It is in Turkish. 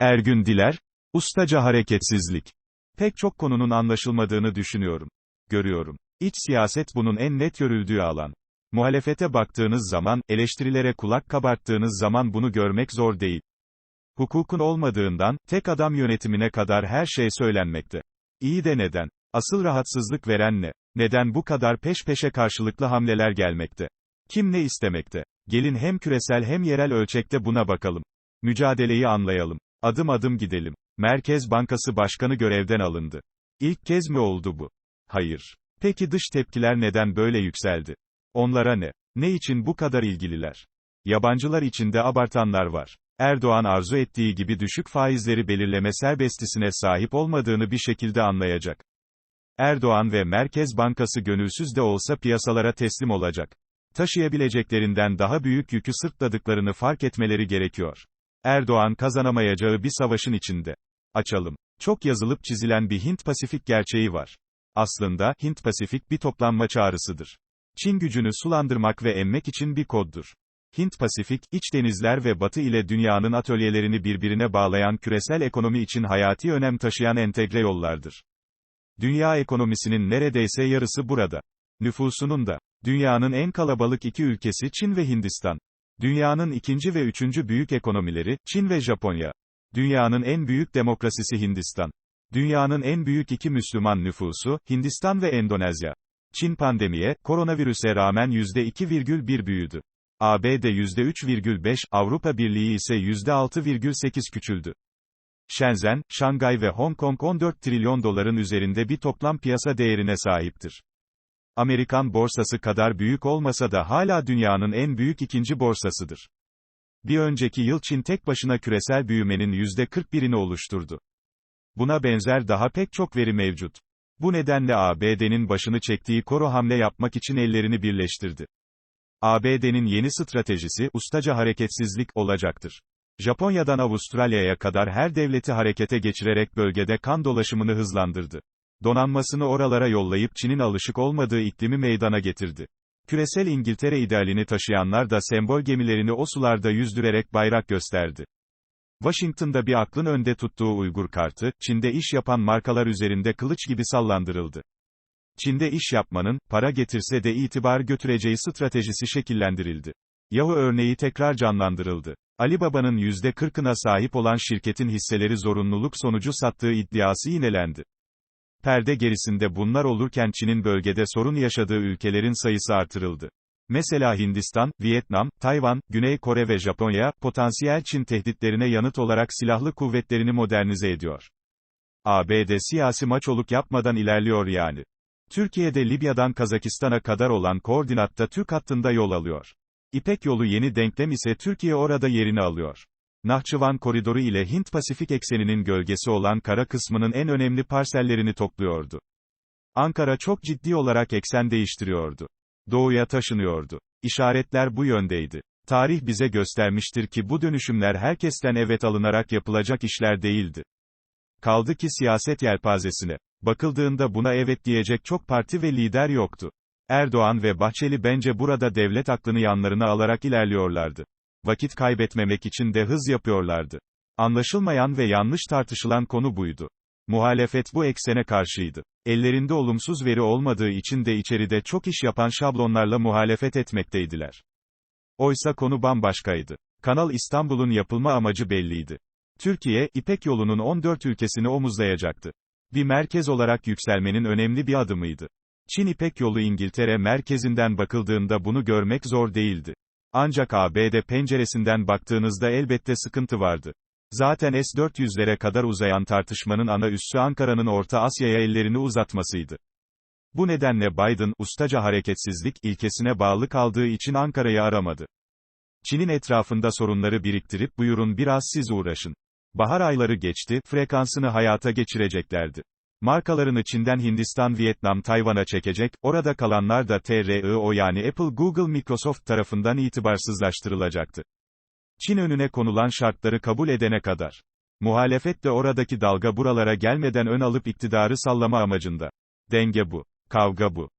Ergün Diler, ustaca hareketsizlik. Pek çok konunun anlaşılmadığını düşünüyorum. Görüyorum. İç siyaset bunun en net görüldüğü alan. Muhalefete baktığınız zaman, eleştirilere kulak kabarttığınız zaman bunu görmek zor değil. Hukukun olmadığından, tek adam yönetimine kadar her şey söylenmekte. İyi de neden? Asıl rahatsızlık veren ne? Neden bu kadar peş peşe karşılıklı hamleler gelmekte? Kim ne istemekte? Gelin hem küresel hem yerel ölçekte buna bakalım. Mücadeleyi anlayalım. Adım adım gidelim. Merkez Bankası Başkanı görevden alındı. İlk kez mi oldu bu? Hayır. Peki dış tepkiler neden böyle yükseldi? Onlara ne? Ne için bu kadar ilgililer? Yabancılar içinde abartanlar var. Erdoğan arzu ettiği gibi düşük faizleri belirleme serbestisine sahip olmadığını bir şekilde anlayacak. Erdoğan ve Merkez Bankası gönülsüz de olsa piyasalara teslim olacak. Taşıyabileceklerinden daha büyük yükü sırtladıklarını fark etmeleri gerekiyor. Erdoğan kazanamayacağı bir savaşın içinde. Açalım. Çok yazılıp çizilen bir Hint-Pasifik gerçeği var. Aslında, Hint-Pasifik bir toplanma çağrısıdır. Çin gücünü sulandırmak ve emmek için bir koddur. Hint-Pasifik, iç denizler ve batı ile dünyanın atölyelerini birbirine bağlayan küresel ekonomi için hayati önem taşıyan entegre yollardır. Dünya ekonomisinin neredeyse yarısı burada. Nüfusunun da. Dünyanın en kalabalık iki ülkesi Çin ve Hindistan. Dünyanın ikinci ve üçüncü büyük ekonomileri, Çin ve Japonya. Dünyanın en büyük demokrasisi Hindistan. Dünyanın en büyük iki Müslüman nüfusu, Hindistan ve Endonezya. Çin pandemiye, koronavirüse rağmen %2,1 büyüdü. ABD %3,5, Avrupa Birliği ise %6,8 küçüldü. Shenzhen, Şangay ve Hong Kong 14 trilyon doların üzerinde bir toplam piyasa değerine sahiptir. Amerikan borsası kadar büyük olmasa da hala dünyanın en büyük ikinci borsasıdır. Bir önceki yıl Çin tek başına küresel büyümenin %41'ini oluşturdu. Buna benzer daha pek çok veri mevcut. Bu nedenle ABD'nin başını çektiği koro hamle yapmak için ellerini birleştirdi. ABD'nin yeni stratejisi, ustaca hareketsizlik, olacaktır. Japonya'dan Avustralya'ya kadar her devleti harekete geçirerek bölgede kan dolaşımını hızlandırdı. Donanmasını oralara yollayıp Çin'in alışık olmadığı iklimi meydana getirdi. Küresel İngiltere idealini taşıyanlar da sembol gemilerini o sularda yüzdürerek bayrak gösterdi. Washington'da bir aklın önde tuttuğu Uygur kartı, Çin'de iş yapan markalar üzerinde kılıç gibi sallandırıldı. Çin'de iş yapmanın, para getirse de itibar götüreceği stratejisi şekillendirildi. Yahoo örneği tekrar canlandırıldı. Alibaba'nın %40'ına sahip olan şirketin hisseleri zorunluluk sonucu sattığı iddiası yinelendi. Perde gerisinde bunlar olurken Çin'in bölgede sorun yaşadığı ülkelerin sayısı artırıldı. Mesela Hindistan, Vietnam, Tayvan, Güney Kore ve Japonya, potansiyel Çin tehditlerine yanıt olarak silahlı kuvvetlerini modernize ediyor. ABD siyasi maç oluk yapmadan ilerliyor yani. Türkiye'de Libya'dan Kazakistan'a kadar olan koordinatta Türk hattında yol alıyor. İpek yolu yeni denklem ise Türkiye orada yerini alıyor. Nahçıvan koridoru ile Hint-Pasifik ekseninin gölgesi olan kara kısmının en önemli parsellerini topluyordu. Ankara çok ciddi olarak eksen değiştiriyordu. Doğuya taşınıyordu. İşaretler bu yöndeydi. Tarih bize göstermiştir ki bu dönüşümler herkesten evet alınarak yapılacak işler değildi. Kaldı ki siyaset yelpazesine. Bakıldığında buna evet diyecek çok parti ve lider yoktu. Erdoğan ve Bahçeli bence burada devlet aklını yanlarına alarak ilerliyorlardı. Vakit kaybetmemek için de hız yapıyorlardı. Anlaşılmayan ve yanlış tartışılan konu buydu. Muhalefet bu eksene karşıydı. Ellerinde olumsuz veri olmadığı için de içeride çok iş yapan şablonlarla muhalefet etmekteydiler. Oysa konu bambaşkaydı. Kanal İstanbul'un yapılma amacı belliydi. Türkiye, İpek yolunun 14 ülkesini omuzlayacaktı. Bir merkez olarak yükselmenin önemli bir adımıydı. Çin İpek yolu İngiltere merkezinden bakıldığında bunu görmek zor değildi. Ancak ABD penceresinden baktığınızda elbette sıkıntı vardı. Zaten S-400'lere kadar uzayan tartışmanın ana üssü Ankara'nın Orta Asya'ya ellerini uzatmasıydı. Bu nedenle Biden, ustaca hareketsizlik ilkesine bağlı kaldığı için Ankara'yı aramadı. Çin'in etrafında sorunları biriktirip buyurun biraz siz uğraşın. Bahar ayları geçti, frekansını hayata geçireceklerdi. Markalarını Çin'den Hindistan, Vietnam, Tayvan'a çekecek, orada kalanlar da TRIO yani Apple, Google, Microsoft tarafından itibarsızlaştırılacaktı. Çin önüne konulan şartları kabul edene kadar. Muhalefet de oradaki dalga buralara gelmeden ön alıp iktidarı sallama amacında. Denge bu. Kavga bu.